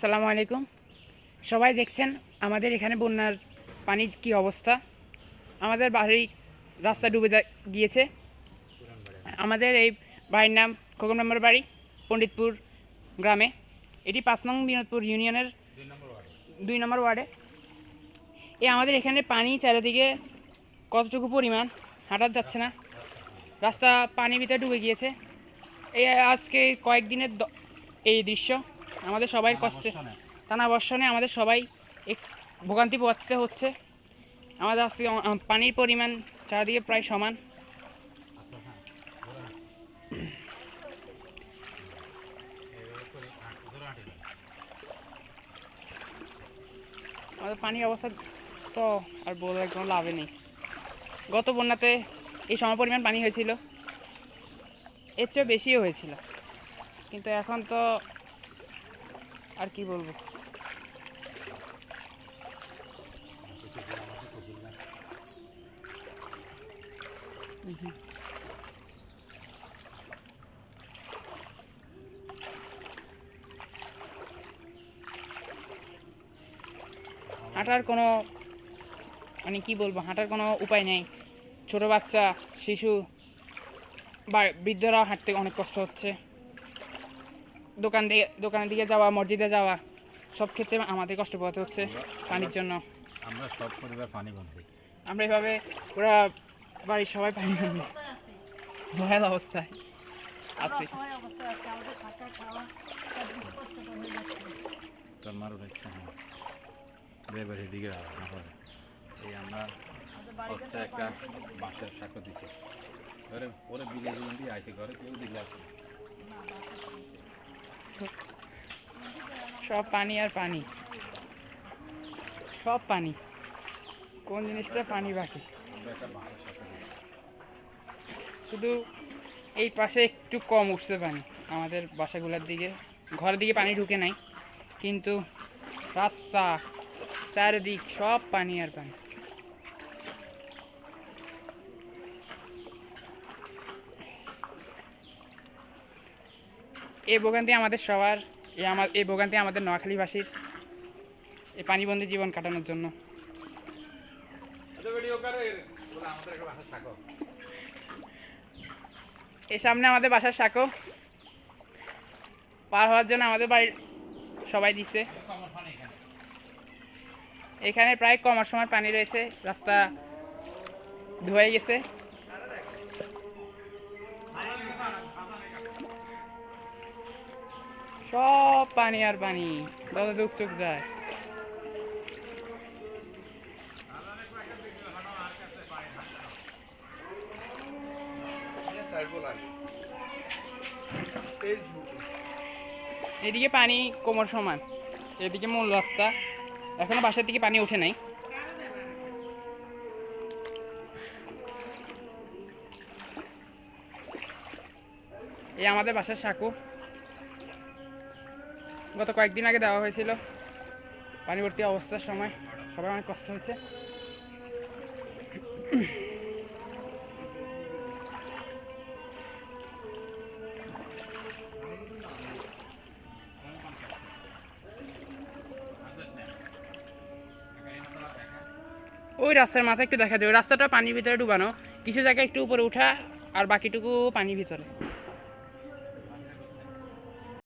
আসসালামু আলাইকুম। সবাই দেখছেন আমাদের এখানে বন্যার পানির কি অবস্থা? আমাদের বাড়ির রাস্তা ডুবে যা গিয়েছে। আমাদের এই বাড়ির নাম খোকন মেম্বার বাড়ি, পণ্ডিতপুর গ্রামে। এটি পাঁচ নং বিনোদপুর ইউনিয়নের দুই নম্বর ওয়ার্ডে। এ আমাদের এখানে পানি চারিদিকে কতটুকু পরিমাণ? হাঁটা যাচ্ছে না। রাস্তা পানির ভিতরে ডুবে গিয়েছে। এই আজকে কয়েকদিনের এই দৃশ্য। আমাদের সবাই কষ্টে টানা বর্ষণে আমাদের সবাই এক ভোগান্তি পোয়াতে হচ্ছে। আমাদের আজকে পানির পরিমাণ চারিদিকে প্রায় সমান। আমাদের পানির অবস্থা তো আর বলে কোনো লাভে নেই। গত বন্যাতে এই সম পরিমাণ পানি হয়েছিল। এর চেয়েও বেশিও হয়েছিল। কিন্তু এখন তো আর কি বলব? হাঁটার কোনো মানে কি বলব, হাঁটার কোনো উপায় নেই। ছোট বাচ্চা, শিশু, বা বৃদ্ধরা হাঁটতে অনেক কষ্ট হচ্ছে। দোকান দিয়ে দোকানের দিকে যাওয়া মসজিদে যাওয়া সব ক্ষেত্রে আমাদের কষ্ট পোহাতে হচ্ছে পানির জন্য। আমরা সব পরিবার পানি বন্ধি আমরা এভাবে ওরা বাড়ির সবাই পানি বন্দি ভয়াল অবস্থায় আছি। তোর মারও দেখছে এদিকে। এই আমরা একটা বাঁশের ওরে ওরে জীবন দিয়ে আইছে ঘরে কেউ দিলে আসে না। সব পানি আর পানি। সব পানি। কোন জিনিসটা পানি বাকি? শুধু এই পাশে একটু কম উঠছে পানি। আমাদের বাসাগুলোর দিকে, ঘরের দিকে পানি ঢুকে নাই। কিন্তু রাস্তা, চারিদিক সব পানি আর পানি। এই ভোগান্তি আমাদের সবার, এই আমার এই ভোগান্তি আমাদের নোয়াখালীবাসীর, এই পানিবন্দি জীবন কাটানোর জন্য। এই সামনে আমাদের বাসার সাঁকো। পার হওয়ার জন্য আমাদের বাড়ির সবাই দিচ্ছে এখানে প্রায় কমার সময় পানি রয়েছে, রাস্তা ধুয়ে গেছে। সব পানি আর পানি। দাদা দুঃখ চোখ যায়। এদিকে পানি কোমর সমান, এদিকে মূল রাস্তা। এখনও বাসার দিকে পানি ওঠে নাই। এই আমাদের বাসার সাঁকু। গত কয়েকদিন আগে দেওয়া হয়েছিল পানিবর্তী অবস্থার সময়। সবাই অনেক কষ্ট হয়েছে। ওই রাস্তার মাথা একটু দেখা যায়। ওই রাস্তাটা পানির ভিতরে ডুবানো। কিছু জায়গায় একটু উপরে উঠা আর বাকিটুকু পানির ভিতরে।